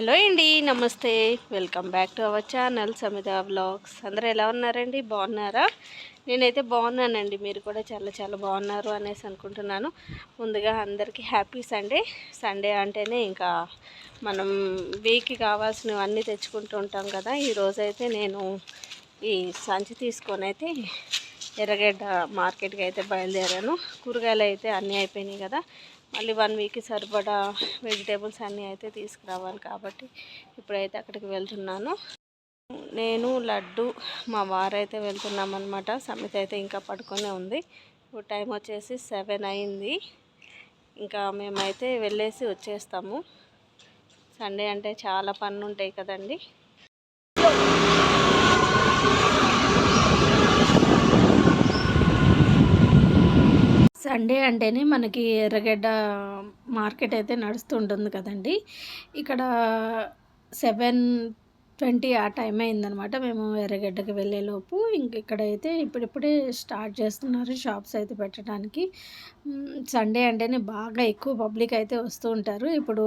Hello అండి నమస్తే. Welcome back to our channel Samitha vlogs. అందరూ ఎలా ఉన్నారండి? బాగున్నారా? నేనైతే బాగున్నానండి. మీరు కూడా చాలా చాలా బాగున్నారు అనేసి అనుకుంటున్నాను. ముందుగా అందరికీ హ్యాపీ సండే. సండే అంటేనే ఇంకా మనం వీక్కి కావాల్సినవన్నీ తెచ్చుకుంటూ ఉంటాం కదా. ఈరోజైతే నేను ఈ సంచి తీసుకొని అయితే ఎర్రగడ్డ మార్కెట్కి అయితే బయలుదేరాను. కూరగాయలు అయితే అన్నీ అయిపోయినాయి కదా. మళ్ళీ వన్ వీక్కి సరిపడా వెజిటేబుల్స్ అన్నీ అయితే తీసుకురావాలి కాబట్టి ఇప్పుడైతే అక్కడికి వెళ్తున్నాను. నేను లడ్డు మా వారైతే వెళ్తున్నాం అనమాట సమిత అయితే ఇంకా పడుకొనే ఉంది. ఇప్పుడు టైం వచ్చేసి సెవెన్ అయింది. ఇంకా మేమైతే వెళ్ళేసి వచ్చేస్తాము. సండే అంటే చాలా పనులు ఉంటాయి కదండి. సండే అంటేనే మనకి ఎర్రగడ్డ మార్కెట్ అయితే నడుస్తుంటుంది కదండి. ఇక్కడ సెవెన్ ట్వంటీ ఆ టైం అయిందనమాట మేము ఎర్రగడ్డకి వెళ్ళేలోపు ఇంక ఇక్కడైతే ఇప్పుడిప్పుడే స్టార్ట్ చేస్తున్నారు షాప్స్ అయితే పెట్టడానికి. సండే అంటేనే బాగా ఎక్కువ పబ్లిక్ అయితే వస్తూ ఉంటారు. ఇప్పుడు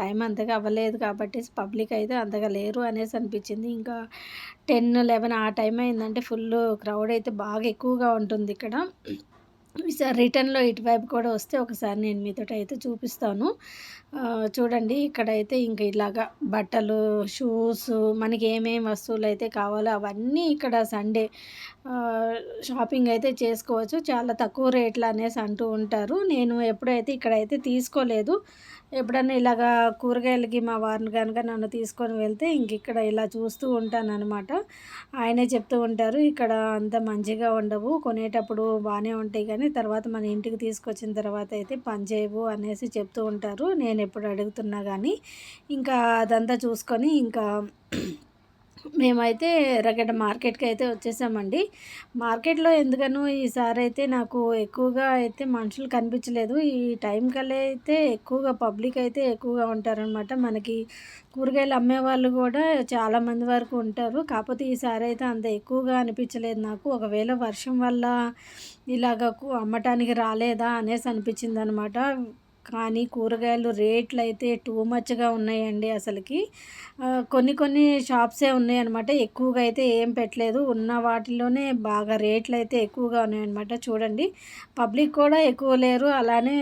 టైం అంతగా అవ్వలేదు కాబట్టి పబ్లిక్ అయితే అంతగా లేరు అనేసి అనిపించింది. ఇంకా టెన్ లెవెన్ ఆ టైం అయిందంటే ఫుల్ క్రౌడ్ అయితే బాగా ఎక్కువగా ఉంటుంది ఇక్కడ. ఈసారి రిటర్న్లో ఇటువైపు కూడా వస్తే ఒకసారి నేను మీతో అయితే చూపిస్తాను. చూడండి ఇక్కడైతే ఇంక ఇలాగా బట్టలు షూస్ మనకి ఏమేమి వస్తువులు అయితే కావాలో అవన్నీ ఇక్కడ సండే షాపింగ్ అయితే చేసుకోవచ్చు. చాలా తక్కువ రేట్లు అనేసి అంటూ ఉంటారు. నేను ఎప్పుడైతే ఇక్కడైతే తీసుకోలేదు ఎప్పుడన్నా ఇలాగా కూరగాయలకి మా వారిని కనుక నన్ను తీసుకొని వెళ్తే ఇంక ఇక్కడ ఇలా చూస్తూ ఉంటానన్నమాట. ఆయనే చెప్తూ ఉంటారు ఇక్కడ అంత మంచిగా ఉండవు కొనేటప్పుడు బాగానే ఉంటాయి కానీ తర్వాత మన ఇంటికి తీసుకొచ్చిన తర్వాత అయితే పనిచేయవు అనేసి చెప్తూ ఉంటారు. నేను ఎప్పుడు అడుగుతున్నా కానీ ఇంకా అదంతా చూసుకొని ఇంకా మేమైతే ఎర్రగడ్డ మార్కెట్కి అయితే వచ్చేసామండి. మార్కెట్లో ఎందుకనో ఈసారి అయితే నాకు ఎక్కువగా అయితే మనుషులు కనిపించలేదు. ఈ టైం కల్లా అయితే ఎక్కువగా పబ్లిక్ అయితే ఎక్కువగా ఉంటారనమాట మనకి కూరగాయలు అమ్మే వాళ్ళు కూడా చాలామంది వరకు ఉంటారు. కాకపోతే ఈసారి అయితే అంత ఎక్కువగా అనిపించలేదు నాకు. ఒకవేళ వర్షం వల్ల ఇలాగ అమ్మటానికి రాలేదా అనేసి అనిపించింది అనమాట కానీ కూరగాయలు రేట్లు అయితే టూ మచ్గా ఉన్నాయండి అసలుకి. కొన్ని కొన్ని షాప్సే ఉన్నాయన్నమాట. ఎక్కువగా అయితే ఏం పెట్టలేదు. ఉన్న వాటిలోనే బాగా రేట్లు అయితే ఎక్కువగా ఉన్నాయన్నమాట. చూడండి. పబ్లిక్ కూడా ఎక్కువ లేరు. అలానే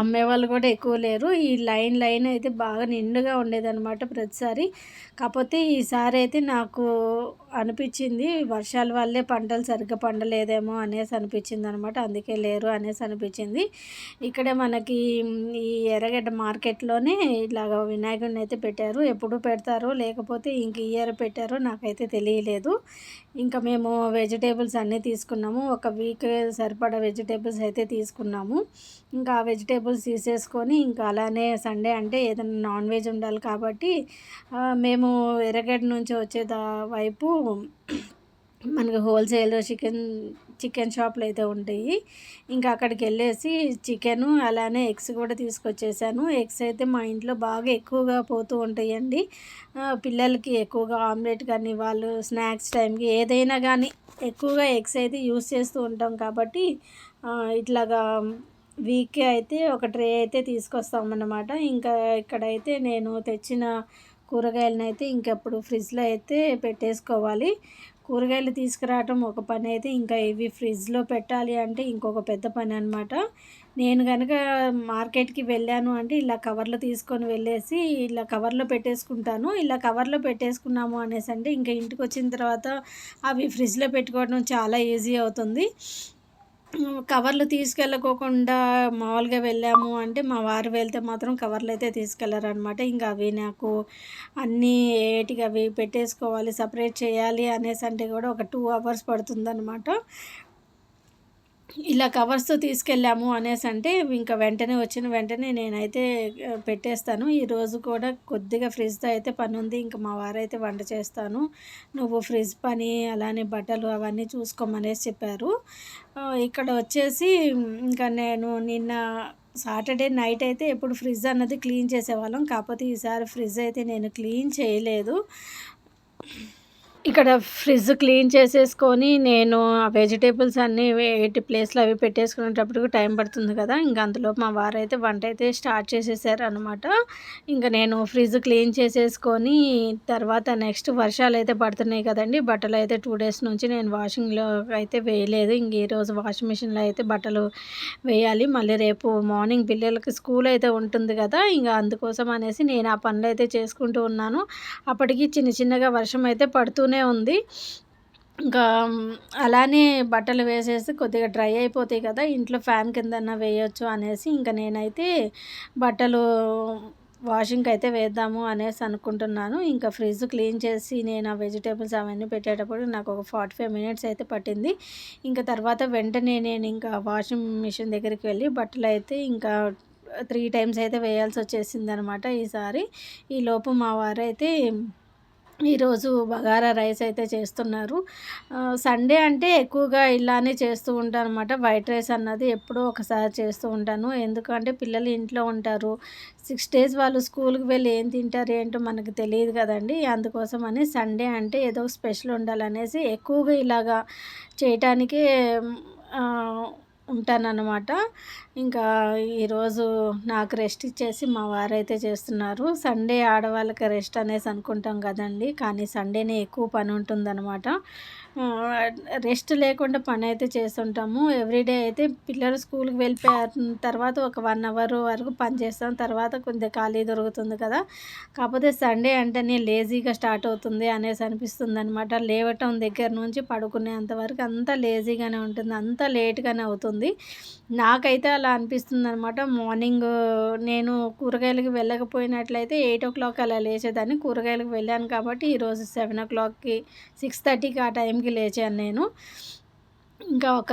అమ్మేవాళ్ళు కూడా ఎక్కువ లేరు. ఈ లైన్ లైన్ అయితే బాగా నిండుగా ఉండేదన్నమాట ప్రతిసారి. కాకపోతే ఈసారి అయితే నాకు అనిపించింది వర్షాల వల్లే పంటలు సరిగ్గా పండలేదేమో అనేసి అనిపించింది అనమాట అందుకే లేరు అనేసి అనిపించింది. ఇక్కడే మనకి ఈ ఎర్రగడ్డ మార్కెట్లోనే ఇలాగ వినాయకుడిని అయితే పెట్టారు. ఎప్పుడు పెడతారో లేకపోతే ఇంక ఇయర్ పెట్టారో నాకైతే తెలియలేదు. ఇంకా మేము వెజిటేబుల్స్ అన్నీ తీసుకున్నాము. ఒక వీక్ సరిపడా వెజిటేబుల్స్ అయితే తీసుకున్నాము. ఇంకా ఆ వెజిటేబుల్స్ తీసేసుకొని ఇంకా అలానే సండే అంటే ఏదైనా నాన్ వెజ్ ఉండాలి కాబట్టి మేము మేము ఎర్రగడ్డ నుంచి వచ్చే వైపు మనకి హోల్సేల్ చికెన్ చికెన్ షాప్లు అయితే ఉంటాయి. ఇంకా అక్కడికి వెళ్ళేసి చికెను అలానే ఎగ్స్ కూడా తీసుకొచ్చేసాను. ఎగ్స్ అయితే మా ఇంట్లో బాగా ఎక్కువగా పోతూ ఉంటాయండి. పిల్లలకి ఎక్కువగా ఆమ్లెట్ కానీ వాళ్ళు స్నాక్స్ టైంకి ఏదైనా కానీ ఎక్కువగా ఎగ్స్ అయితే యూస్ చేస్తూ ఉంటాం కాబట్టి ఇట్లాగా వీక్కి అయితే ఒక ట్రే అయితే తీసుకొస్తామన్నమాట. ఇంకా ఇక్కడైతే నేను తెచ్చిన కూరగాయలను అయితే ఇంకెప్పుడు ఫ్రిడ్జ్లో అయితే పెట్టేసుకోవాలి. కూరగాయలు తీసుకురావటం ఒక పని అయితే ఇంకా ఇవి ఫ్రిడ్జ్లో పెట్టాలి అంటే ఇంకొక పెద్ద పని అనమాట నేను కనుక మార్కెట్కి వెళ్ళాను అంటే ఇలా కవర్లో తీసుకొని వెళ్ళేసి ఇలా కవర్లో పెట్టేసుకుంటాను. ఇలా కవర్లో పెట్టేసుకున్నాము అనేసి అంటే ఇంకా ఇంటికి వచ్చిన తర్వాత అవి ఫ్రిడ్జ్లో పెట్టుకోవడం చాలా ఈజీ అవుతుంది. కవర్లు తీసుకెళ్ళకోకుండా మామూలుగా వెళ్ళాము అంటే మా వారు వెళ్తే మాత్రం కవర్లు అయితే తీసుకెళ్ళారనమాట ఇంకా అవి నాకు అన్నీ ఏటికి అవి పెట్టేసుకోవాలి సపరేట్ చేయాలి అనేసి అంటే కూడా ఒక టూ అవర్స్ పడుతుందనమాట ఇలా కవర్స్ తీసుకెళ్ళాము అనేసి అంటే ఇంకా వెంటనే వచ్చిన వెంటనే నేనైతే పెట్టేస్తాను. ఈరోజు కూడా కొద్దిగా ఫ్రిడ్జ్తో అయితే పని ఉంది. ఇంకా మా వారైతే వంట చేస్తాను. నువ్వు ఫ్రిడ్జ్ పని అలానే బట్టలు అవన్నీ చూసుకోమనేసి చెప్పారు. ఇక్కడ వచ్చేసి ఇంకా నేను నిన్న సాటర్డే నైట్ అయితే ఎప్పుడు ఫ్రిడ్జ్ అన్నది క్లీన్ చేసేవాళ్ళం. కాకపోతే ఈసారి ఫ్రిడ్జ్ అయితే నేను క్లీన్ చేయలేదు. ఇక్కడ ఫ్రిడ్జ్ క్లీన్ చేసేసుకొని నేను ఆ వెజిటేబుల్స్ అన్నీ వేటి ప్లేస్లో అవి పెట్టేసుకునేటప్పటికి టైం పడుతుంది కదా. ఇంకా అందులో మా వారు అయితే వంట అయితే స్టార్ట్ చేసేసారు అనమాట ఇంకా నేను ఫ్రిడ్జ్ క్లీన్ చేసేసుకొని తర్వాత నెక్స్ట్ వర్షాలు అయితే పడుతున్నాయి కదండి. బట్టలు అయితే టూ డేస్ నుంచి నేను వాషింగ్లో అయితే వేయలేదు. ఇంక ఈరోజు వాషింగ్ మిషన్లో అయితే బట్టలు వేయాలి. మళ్ళీ రేపు మార్నింగ్ పిల్లలకి స్కూల్ అయితే ఉంటుంది కదా. ఇంకా అందుకోసం అనేసి నేను ఆ పనులు అయితే చేసుకుంటూ ఉన్నాను. అప్పటికి చిన్న చిన్నగా వర్షం అయితే పడుతూ అవుతూనే ఉంది. ఇంకా అలానే బట్టలు వేసేసి కొద్దిగా డ్రై అయిపోతాయి కదా ఇంట్లో ఫ్యాన్ కిందన్నా వేయొచ్చు అనేసి ఇంకా నేనైతే బట్టలు వాషింగ్కి అయితే వేద్దాము అనేసి అనుకుంటున్నాను. ఇంకా ఫ్రిడ్జ్ క్లీన్ చేసి నేను ఆ వెజిటేబుల్స్ అవన్నీ పెట్టేటప్పుడు నాకు ఒక ఫార్టీ ఫైవ్ మినిట్స్ అయితే పట్టింది. ఇంకా తర్వాత వెంటనే నేను ఇంకా వాషింగ్ మిషన్ దగ్గరికి వెళ్ళి బట్టలు అయితే ఇంకా త్రీ టైమ్స్ అయితే వేయాల్సి వచ్చేసింది అనమాట ఈసారి ఈలోపు మా వారైతే ఈరోజు బగారా రైస్ అయితే చేస్తున్నారు. సండే అంటే ఎక్కువగా ఇలానే చేస్తూ ఉంటాను అనమాట వైట్ రైస్ అన్నది ఎప్పుడో ఒకసారి చేస్తూ ఉంటాను. ఎందుకంటే పిల్లలు ఇంట్లో ఉంటారు. సిక్స్ డేస్ వాళ్ళు స్కూల్కి వెళ్ళి ఏం తింటారు ఏంటో మనకు తెలియదు కదండి. అందుకోసం అని సండే అంటే ఏదో స్పెషల్ ఉండాలనేసి ఎక్కువగా ఇలాగా చేయటానికి ఉంటానన్నమాట. ఇంకా ఈరోజు నాకు రెస్ట్ ఇచ్చేసి మా వారైతే చేస్తున్నారు. సండే ఆడవాళ్ళకి రెస్ట్ అనేసి అనుకుంటాం కదండి. కానీ సండేనే ఎక్కువ పని ఉంటుందన్నమాట. రెస్ట్ లేకుండా పని అయితే చేస్తుంటాము ఎవ్రీడే అయితే పిల్లలు స్కూల్కి వెళ్ళిపోయిన తర్వాత ఒక వన్ అవర్ వరకు పని చేస్తాం. తర్వాత కొంచెం ఖాళీ దొరుకుతుంది కదా. కాకపోతే సండే అంటేనే లేజీగా స్టార్ట్ అవుతుంది అనేసి అనిపిస్తుంది అనమాట లేవటం దగ్గర నుంచి పడుకునేంత వరకు అంతా లేజీగానే ఉంటుంది. అంతా లేట్గానే అవుతుంది. నాకైతే అలా అనిపిస్తుంది అనమాట మార్నింగ్ నేను కూరగాయలకు వెళ్ళకపోయినట్లయితే ఎయిట్ ఓ క్లాక్ అలా లేచేదాన్ని. కూరగాయలకు వెళ్ళాను కాబట్టి ఈరోజు సెవెన్ ఓ క్లాక్కి సిక్స్ థర్టీకి ఆ టైంకి లేచాను నేను. ఇంకా ఒక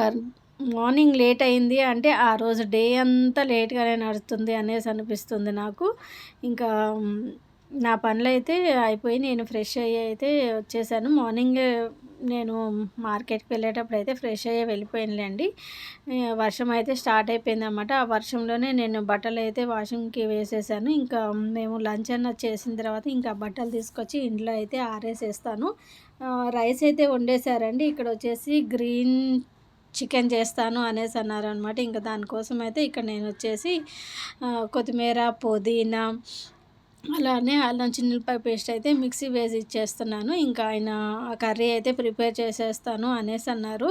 మార్నింగ్ లేట్ అయింది అంటే ఆ రోజు డే అంతా లేట్గానే నడుస్తుంది అనేసి అనిపిస్తుంది నాకు. ఇంకా నా పనులు అయితే అయిపోయి నేను ఫ్రెష్ అయ్యి అయితే వచ్చేసాను. మార్నింగ్ నేను మార్కెట్కి వెళ్ళేటప్పుడు అయితే ఫ్రెష్ అయ్యే వెళ్ళిపోయినలేండి. వర్షం అయితే స్టార్ట్ అయిపోయింది అనమాట ఆ వర్షంలోనే నేను బట్టలు అయితే వాషింగ్కి వేసేసాను. ఇంకా మేము లంచ్ అన్న చేసిన తర్వాత ఇంకా బట్టలు తీసుకొచ్చి ఇంట్లో అయితే ఆరేసేస్తాను. రైస్ అయితే వండేశారండి. ఇక్కడ వచ్చేసి గ్రీన్ చికెన్ చేస్తాను అనేసి అన్నారు అనమాట ఇంకా దానికోసం అయితే ఇక్కడ నేను వచ్చేసి కొత్తిమీర పుదీనా అలానే అల్లం చిన్నపాయ పేస్ట్ అయితే మిక్సీ వేసి ఇచ్చేస్తున్నాను. ఇంకా ఆయన ఆ కర్రీ అయితే ప్రిపేర్ చేసేస్తాను అనేసి అన్నారు.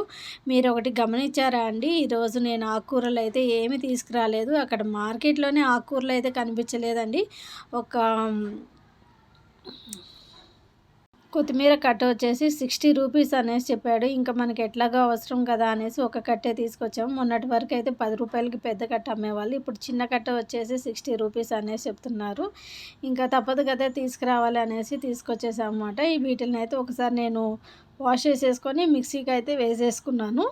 మీరు ఒకటి గమనించారా అండి? ఈరోజు నేను ఆకుకూరలు అయితే ఏమి తీసుకురాలేదు. అక్కడ మార్కెట్లోనే ఆకుకూరలు అయితే కనిపించలేదండి. ఒక కొత్తిమీర కట్ట వచ్చేసి సిక్స్టీ రూపీస్ అనేసి చెప్పాడు. ఇంకా మనకి ఎట్లాగా అవసరం కదా అనేసి ఒక కట్టే తీసుకొచ్చాము. మొన్నటి వరకు అయితే పది రూపాయలకి పెద్ద కట్ట అమ్మేవాళ్ళు. ఇప్పుడు చిన్న కట్ట వచ్చేసి సిక్స్టీ రూపీస్ అనేసి చెప్తున్నారు. ఇంకా తప్పదు కదా తీసుకురావాలి అనేసి తీసుకొచ్చేసాం అనమాట ఈ వీటిని అయితే ఒకసారి నేను వాష్ చేసేసుకొని మిక్సీకి అయితే వేసేసుకున్నాను.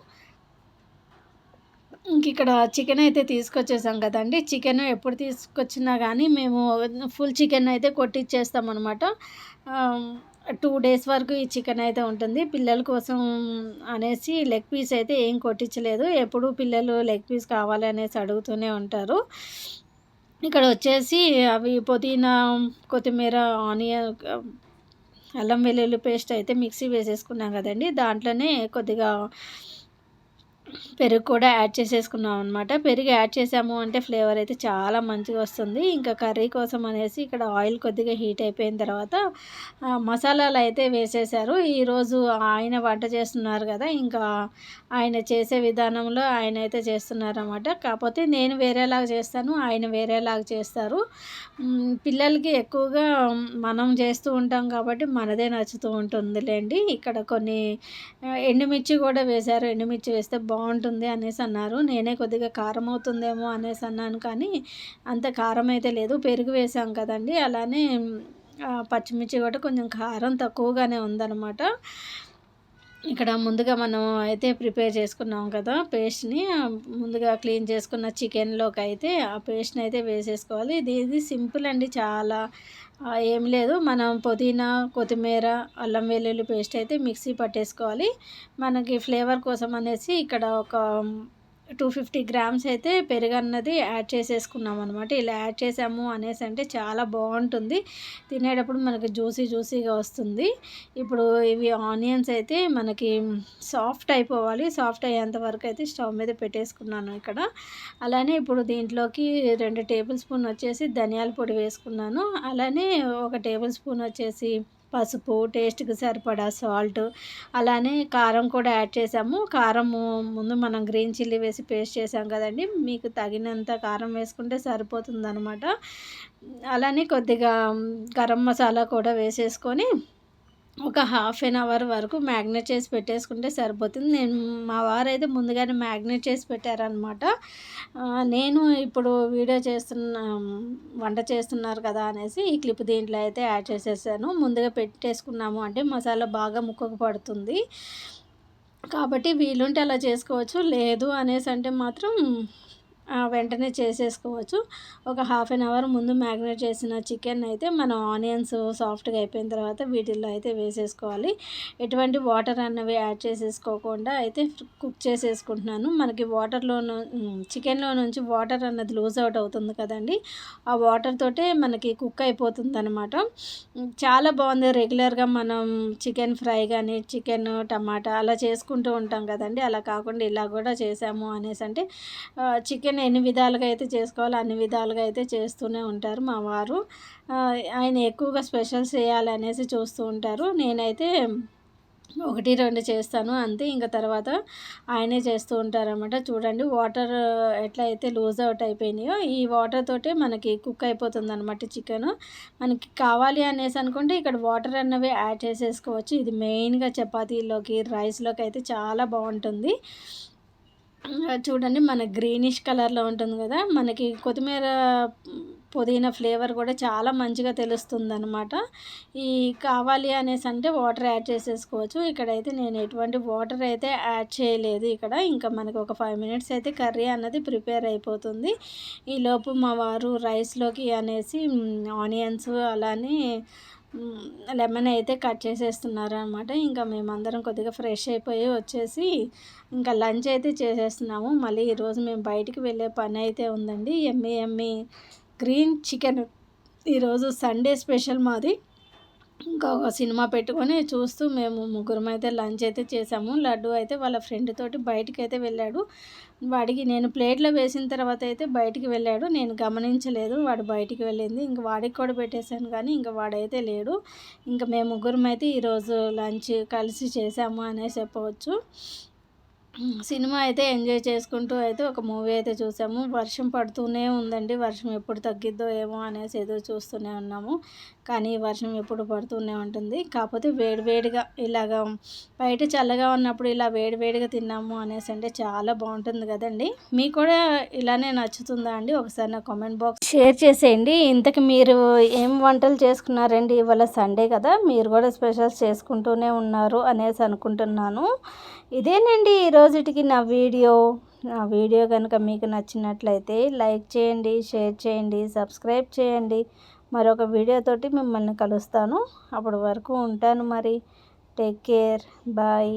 ఇంక ఇక్కడ చికెన్ అయితే తీసుకొచ్చేసాం కదండి. చికెన్ ఎప్పుడు తీసుకొచ్చినా కానీ మేము ఫుల్ చికెన్ అయితే కొట్టిచ్చేస్తాం అనమాట టూ డేస్ వరకు ఈ చికెన్ అయితే ఉంటుంది. పిల్లల కోసం అనేసి లెగ్ పీస్ అయితే ఏం కొట్టించలేదు. ఎప్పుడు పిల్లలు లెగ్ పీస్ కావాలి అనేసి అడుగుతూనే ఉంటారు. ఇక్కడ వచ్చేసి అవి పుదీనా కొత్తిమీర ఆనియన్ అల్లం వెల్లుల్లి పేస్ట్ అయితే మిక్సీ వేసేసుకున్నాం కదండి. దాంట్లోనే కొద్దిగా పెరుగు కూడా యాడ్ చేసేసుకున్నాం అనమాట పెరుగు యాడ్ చేసాము అంటే ఫ్లేవర్ అయితే చాలా మంచిగా వస్తుంది. ఇంకా కర్రీ కోసం అనేసి ఇక్కడ ఆయిల్ కొద్దిగా హీట్ అయిపోయిన తర్వాత మసాలాలు అయితే వేసేసారు ఈరోజు ఆయన వంట చేస్తున్నారు కదా ఇంకా ఆయన చేసే విధానంలో ఆయన అయితే చేస్తున్నారన్నమాట కాకపోతే నేను వేరేలాగా చేస్తాను ఆయన వేరేలాగా చేస్తారు. పిల్లలకి ఎక్కువగా మనం చేస్తూ ఉంటాం కాబట్టి మనదే నచ్చుతూ ఉంటుందిలేండి. ఇక్కడ కొన్ని ఎండుమిర్చి కూడా వేశారు. ఎండుమిర్చి వేస్తే బాగుంటుంది బాగుంటుంది అనేసి అన్నారు. నేనే కొద్దిగా కారం అవుతుందేమో అనేసి అన్నాను. కానీ అంత కారం అయితే లేదు. పెరుగు వేసాం కదండి. అలానే పచ్చిమిర్చి కూడా కొంచెం కారం తక్కువగానే ఉందన్నమాట. ఇక్కడ ముందుగా మనం అయితే ప్రిపేర్ చేసుకున్నాం కదా పేస్ట్ని. ముందుగా క్లీన్ చేసుకున్న చికెన్లోకి అయితే ఆ పేస్ట్ని అయితే వేసేసుకోవాలి. ఇది ఇది సింపుల్ అండి. చాలా ఏం లేదు. మనం పుదీనా కొత్తిమీర అల్లం వెల్లుల్లి పేస్ట్ అయితే మిక్సీ పట్టేసుకోవాలి. మనకి ఫ్లేవర్ కోసం అనేసి ఇక్కడ ఒక టూ ఫిఫ్టీ గ్రామ్స్ అయితే పెరుగు అన్నది యాడ్ చేసేసుకున్నాం అనమాట ఇలా యాడ్ చేసాము అనేసి అంటే చాలా బాగుంటుంది. తినేటప్పుడు మనకి జ్యూసీ జ్యూసీగా వస్తుంది. ఇప్పుడు ఇవి ఆనియన్స్ అయితే మనకి సాఫ్ట్ అయిపోవాలి. సాఫ్ట్ అయ్యేంత వరకు అయితే స్టవ్ మీద పెట్టేసుకున్నాను ఇక్కడ. అలానే ఇప్పుడు దీంట్లోకి రెండు టేబుల్ స్పూన్ వచ్చేసి ధనియాల పొడి వేసుకున్నాను. అలానే ఒక టేబుల్ స్పూన్ వచ్చేసి పసుపు టేస్ట్కి సరిపడా సాల్ట్ అలానే కారం కూడా యాడ్ చేసాము. కారము ముందు మనం గ్రీన్ చిల్లీ వేసి పేస్ట్ చేసాం కదండి. మీకు తగినంత కారం వేసుకుంటే సరిపోతుంది అనమాట అలానే కొద్దిగా గరం మసాలా కూడా వేసేసుకొని ఒక హాఫ్ ఎన్ అవర్ వరకు మ్యాగ్నేట్ చేసి పెట్టేసుకుంటే సరిపోతుంది. నేను మా వారు అయితే ముందుగానే మ్యాగ్నేట్ చేసి పెట్టారనమాట నేను ఇప్పుడు వీడియో చేస్తున్న వంట చేస్తున్నారు కదా అనేసి ఈ క్లిప్ దీంట్లో అయితే యాడ్ చేసేసాను. ముందుగా పెట్టేసుకున్నాము అంటే మసాలా బాగా ముక్కకు పడుతుంది. కాబట్టి వీలుంటే అలా చేసుకోవచ్చు లేదు అనేసి అంటే మాత్రం వెంటనే చేసేసుకోవచ్చు. ఒక హాఫ్ అన్ అవర్ ముందు మ్యాగ్నేట్ చేసిన చికెన్ అయితే మనం ఆనియన్స్ సాఫ్ట్గా అయిపోయిన తర్వాత వీటిల్లో అయితే వేసేసుకోవాలి. ఎటువంటి వాటర్ అన్నవి యాడ్ చేసేసుకోకుండా అయితే కుక్ చేసేసుకుంటున్నాను. మనకి వాటర్లో చికెన్లో నుంచి వాటర్ అన్నది లూజ్ అవుట్ అవుతుంది కదండి. ఆ వాటర్ తోటే మనకి కుక్ అయిపోతుంది అనమాట చాలా బాగుంది. రెగ్యులర్గా మనం చికెన్ ఫ్రై కానీ చికెన్ టమాటా అలా చేసుకుంటూ ఉంటాం కదండి. అలా కాకుండా ఇలా కూడా చేసాము అనేసి అంటే చికెన్ ఆయన ఎన్ని విధాలుగా అయితే చేసుకోవాలో అన్ని విధాలుగా అయితే చేస్తూనే ఉంటారు మా వారు. ఆయన ఎక్కువగా స్పెషల్స్ చేయాలి అనేసి చూస్తూ ఉంటారు. నేనైతే ఒకటి రెండు చేస్తాను అంతే. ఇంకా తర్వాత ఆయనే చేస్తూ ఉంటారనమాట చూడండి వాటర్ ఎట్లా అయితే లూజ్ అవుట్ అయిపోయినాయో ఈ వాటర్ తోటే మనకి కుక్ అయిపోతుంది అనమాట చికెన్. మనకి కావాలి అనేసి అనుకుంటే ఇక్కడ వాటర్ అన్నవి యాడ్ చేసేసుకోవచ్చు. ఇది మెయిన్గా చపాతీలోకి రైస్లోకి అయితే చాలా బాగుంటుంది. చూడండి మన గ్రీనిష్ కలర్లో ఉంటుంది కదా మనకి కొత్తిమీర పుదీనా ఫ్లేవర్ కూడా చాలా మంచిగా తెలుస్తుంది అనమాట ఈ కావాలి అనేసి అంటే వాటర్ యాడ్ చేసేసుకోవచ్చు. ఇక్కడైతే నేను ఎటువంటి వాటర్ అయితే యాడ్ చేయలేదు ఇక్కడ. ఇంకా మనకు ఒక ఫైవ్ మినిట్స్ అయితే కర్రీ అన్నది ప్రిపేర్ అయిపోతుంది. ఈలోపు మా వారు రైస్లోకి అనేసి ఆనియన్స్ అలానే లెమన్ అయితే కట్ చేసేస్తున్నారు అనమాట ఇంకా మేమందరం కొద్దిగా ఫ్రెష్ అయిపోయి వచ్చేసి ఇంకా లంచ్ అయితే చేసేస్తున్నాము. మళ్ళీ ఈరోజు మేము బయటికి వెళ్ళే పని అయితే ఉందండి. Yummy yummy green chicken. ఈరోజు సండే స్పెషల్ మాది. ఇంకా ఒక సినిమా పెట్టుకొని చూస్తూ మేము ముగ్గురం అయితే లంచ్ అయితే చేసాము. లడ్డు అయితే వాళ్ళ ఫ్రెండ్ తోటి బయటికి అయితే వెళ్ళాడు. వాడికి నేను ప్లేట్లో వేసిన తర్వాత అయితే బయటికి వెళ్ళాడు. నేను గమనించలేదు వాడు బయటికి వెళ్ళింది. ఇంక వాడికి కూడా పెట్టేశాను కానీ ఇంకా వాడైతే లేడు. ఇంకా మేము ముగ్గురం అయితే ఈరోజు లంచ్ కలిసి చేసాము అనే చెప్పవచ్చు. సినిమా అయితే ఎంజాయ్ చేసుకుంటూ అయితే ఒక మూవీ అయితే చూసాము. వర్షం పడుతూనే ఉందండి. వర్షం ఎప్పుడు తగ్గిద్దో ఏమో అనేసి ఏదో చూస్తూనే ఉన్నాము. కానీ వర్షం ఎప్పుడు పడుతూనే ఉంటుంది. కాకపోతే వేడివేడిగా ఇలాగ బయట చల్లగా ఉన్నప్పుడు ఇలా వేడివేడిగా తిన్నాము అనేసి అంటే చాలా బాగుంటుంది కదండి. మీకు కూడా ఇలానే నచ్చుతుందా అండి? ఒకసారి నా కామెంట్ బాక్స్ షేర్ చేసేయండి. ఇంతకు మీరు ఏం వంటలు చేసుకున్నారండి? ఇవాళ సండే కదా మీరు కూడా స్పెషల్స్ చేసుకుంటూనే ఉన్నారు అనేసి అనుకుంటున్నాను. ఇదేనండి ఈరోజుటికి నా వీడియో. నా వీడియో కనుక మీకు నచ్చినట్లయితే లైక్ చేయండి షేర్ చేయండి సబ్స్క్రైబ్ చేయండి. మరొక వీడియోతోటి మిమ్మల్ని కలుస్తాను. అప్పటి వరకు ఉంటాను మరి. Take care bye